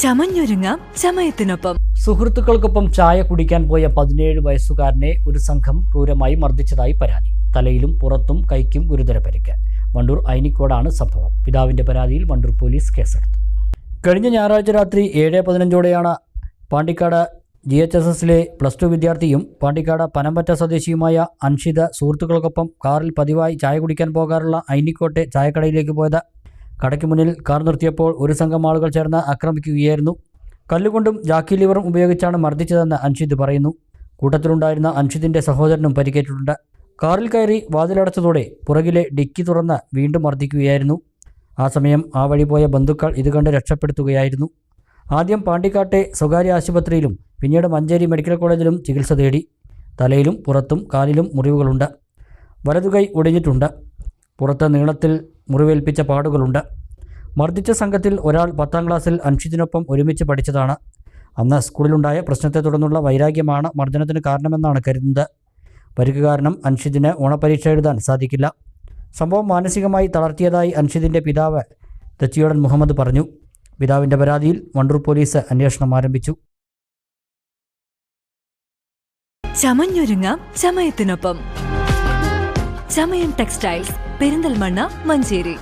ചമഞ്ഞൊരുങ്ങാം ചമയത്തിനൊപ്പം സുഹൃത്തുക്കൾക്കൊപ്പം ചായ കുടിക്കാൻ പോയ പതിനേഴ് വയസ്സുകാരനെ ഒരു സംഘം ക്രൂരമായി മർദ്ദിച്ചതായി പരാതി. തലയിലും പുറത്തും കൈക്കും ഗുരുതര പരിക്ക്. വണ്ടൂർ ഐനിക്കോടാണ് സംഭവം. പിതാവിന്റെ പരാതിയിൽ വണ്ടൂർ പോലീസ് കേസെടുത്തു. കഴിഞ്ഞ ഞായറാഴ്ച രാത്രി ഏഴ് പതിനഞ്ചോടെയാണ് പാണ്ടിക്കാട് ജി എച്ച് എസ് എസിലെ പ്ലസ് ടു വിദ്യാർത്ഥിയും പാണ്ടിക്കാട് പനമ്പറ്റ സ്വദേശിയുമായ അൻഷിത സുഹൃത്തുക്കൾക്കൊപ്പം കാറിൽ പതിവായി ചായ കുടിക്കാൻ പോകാറുള്ള ഐനിക്കോട്ടെ ചായക്കടയിലേക്ക് പോയത് കടയ്ക്ക് മുന്നിൽ കാർ നിർത്തിയപ്പോൾ ഒരു സംഘം ആളുകൾ ചേർന്ന് ആക്രമിക്കുകയായിരുന്നു. കല്ലുകൊണ്ടും ജാക്കി ലിവറും ഉപയോഗിച്ചാണ് മർദ്ദിച്ചതെന്ന് അൻഷിദ് പറയുന്നു. കൂട്ടത്തിലുണ്ടായിരുന്ന അൻഷിദിന്റെ സഹോദരനും പരിക്കേറ്റിട്ടുണ്ട്. കാറിൽ കയറി വാതിലടച്ചതോടെ പുറകിലെ ഡിക്കി തുറന്ന് വീണ്ടും മർദ്ദിക്കുകയായിരുന്നു. ആ സമയം ആ വഴി പോയ ബന്ധുക്കൾ ഇത് കണ്ട് രക്ഷപ്പെടുത്തുകയായിരുന്നു. ആദ്യം പാണ്ടിക്കാട്ടെ സ്വകാര്യ ആശുപത്രിയിലും പിന്നീട് മഞ്ചേരി മെഡിക്കൽ കോളേജിലും ചികിത്സ തേടി. തലയിലും പുറത്തും കാലിലും മുറിവുകളുണ്ട്. വലതുകൈ ഒടിഞ്ഞിട്ടുണ്ട്. പുറത്ത് നീളത്തിൽ മുറിവേൽപ്പിച്ച പാടുകളുണ്ട്. മർദ്ദിച്ച സംഘത്തിൽ ഒരാൾ പത്താം ക്ലാസ്സിൽ അൻഷിദിനൊപ്പം ഒരുമിച്ച് പഠിച്ചതാണ്. അന്ന് സ്കൂളിലുണ്ടായ പ്രശ്നത്തെ തുടർന്നുള്ള വൈരാഗ്യമാണ് മർദ്ദനത്തിന് കാരണമെന്നാണ് കരുതുന്നത്. പരിക്ക് കാരണം അൻഷിദിന് ഓണപരീക്ഷ എഴുതാൻ സാധിക്കില്ല. സംഭവം മാനസികമായി തളർത്തിയതായി അൻഷിദിന്റെ പിതാവ് തെച്ചിയോടൻ മുഹമ്മദ് പറഞ്ഞു. പിതാവിന്റെ പരാതിയിൽ വണ്ടൂർ പോലീസ് അന്വേഷണം ആരംഭിച്ചു. ചമഞ്ഞൊരുങ്ങാം ചമയത്തിനൊപ്പം. ചമയം ടെക്സ്റ്റൈൽസ്. പെരിന്തൽമണ്ണ മഞ്ചേരി.